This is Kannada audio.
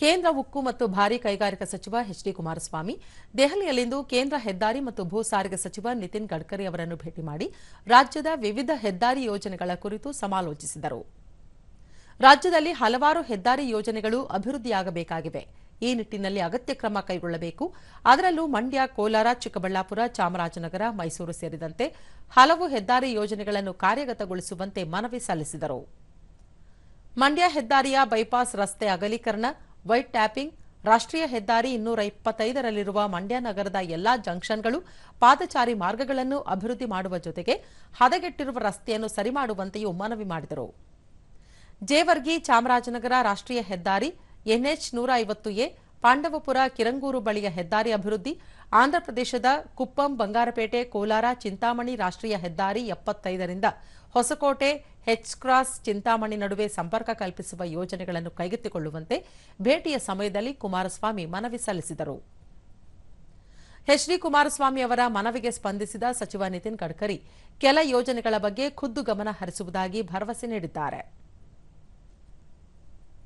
ಕೇಂದ್ರ ಉಕ್ಕು ಮತ್ತು ಭಾರೀ ಕೈಗಾರಿಕಾ ಸಚಿವ ಎಚ್ ಡಿ ಕುಮಾರಸ್ವಾಮಿ, ದೆಹಲಿಯಲ್ಲಿಂದು ಕೇಂದ್ರ ಹೆದ್ದಾರಿ ಮತ್ತು ಭೂ ಸಾರಿಗೆ ಸಚಿವ ನಿತಿನ್ ಗಡ್ಕರಿ ಅವರನ್ನು ಭೇಟಿ ಮಾಡಿ ರಾಜ್ಯದ ವಿವಿಧ ಹೆದ್ದಾರಿ ಯೋಜನೆಗಳ ಕುರಿತು ಸಮಾಲೋಚಿಸಿದರು. ರಾಜ್ಯದಲ್ಲಿ ಹಲವಾರು ಹೆದ್ದಾರಿ ಯೋಜನೆಗಳು ಅಭಿವೃದ್ಧಿಯಾಗಬೇಕಾಗಿವೆ. ಈ ನಿಟ್ಟಿನಲ್ಲಿ ಅಗತ್ಯ ಕ್ರಮ ಕೈಗೊಳ್ಳಬೇಕು. ಅದರಲ್ಲೂ ಮಂಡ್ಯ, ಕೋಲಾರ, ಚಿಕ್ಕಬಳ್ಳಾಪುರ, ಚಾಮರಾಜನಗರ, ಮೈಸೂರು ಸೇರಿದಂತೆ ಹಲವು ಹೆದ್ದಾರಿ ಯೋಜನೆಗಳನ್ನು ಕಾರ್ಯಗತಗೊಳಿಸುವಂತೆ ಮನವಿ ಸಲ್ಲಿಸಿದರು. ಮಂಡ್ಯ ಹೆದ್ದಾರಿಯ ಬೈಪಾಸ್ ರಸ್ತೆ ಅಗಲೀಕರಣ ವೈಟ್ ಟ್ಯಾಪಿಂಗ್, ರಾಷ್ಟ್ರೀಯ ಹೆದ್ದಾರಿ ಇನ್ನೂರ ಇಪ್ಪತ್ತೈದರಲ್ಲಿರುವ ಮಂಡ್ಯ ನಗರದ ಎಲ್ಲಾ ಜಂಕ್ಷನ್ಗಳು ಪಾದಚಾರಿ ಮಾರ್ಗಗಳನ್ನು ಅಭಿವೃದ್ಧಿ ಮಾಡುವ ಜೊತೆಗೆ ಹದಗೆಟ್ಟಿರುವ ರಸ್ತೆಯನ್ನು ಸರಿ ಮಾಡುವಂತೆಯೂ ಮನವಿ ಮಾಡಿದರು. ಜೇವರ್ಗಿ ಚಾಮರಾಜನಗರ ರಾಷ್ಟ್ರೀಯ ಹೆದ್ದಾರಿ ಎನ್ಎಚ್ ನೂರ ಐವತ್ತು ಎ ಪಾಂಡವಪುರ ಕಿರಂಗೂರು ಬಳಿಯ ಹೆದ್ದಾರಿ ಅಭಿವೃದ್ಧಿ ಆಂಧ್ರಪ್ರದೇಶದ ಕುಪ್ಪಂ, ಬಂಗಾರಪೇಟೆ, ಕೋಲಾರ, ಚಿಂತಾಮಣಿ ರಾಷ್ಟ್ರೀಯ ಹೆದ್ದಾರಿ ಎಪ್ಪತ್ತೈದರಿಂದ ಹೊಸಕೋಟೆ, ಹೆಚ್ ಕ್ರಾಸ್ ಚಿಂತಾಮಣಿ ನಡುವೆ ಸಂಪರ್ಕ ಕಲ್ಪಿಸುವ ಯೋಜನೆಗಳನ್ನು ಕೈಗೆತ್ತಿಕೊಳ್ಳುವಂತೆ ಭೇಟಿಯ ಸಮಯದಲ್ಲಿ ಕುಮಾರಸ್ವಾಮಿ ಮನವಿ ಸಲ್ಲಿಸಿದರು. ಎಚ್ ಡಿ ಕುಮಾರಸ್ವಾಮಿ ಅವರ ಮನವಿಗೆ ಸ್ಪಂದಿಸಿದ ಸಚಿವ ನಿತಿನ್ ಗಡ್ಕರಿ, ಕೆಲ ಯೋಜನೆಗಳ ಬಗ್ಗೆ ಖುದ್ದು ಗಮನ ಹರಿಸುವುದಾಗಿ ಭರವಸೆ ನೀಡಿದ್ದಾರೆ.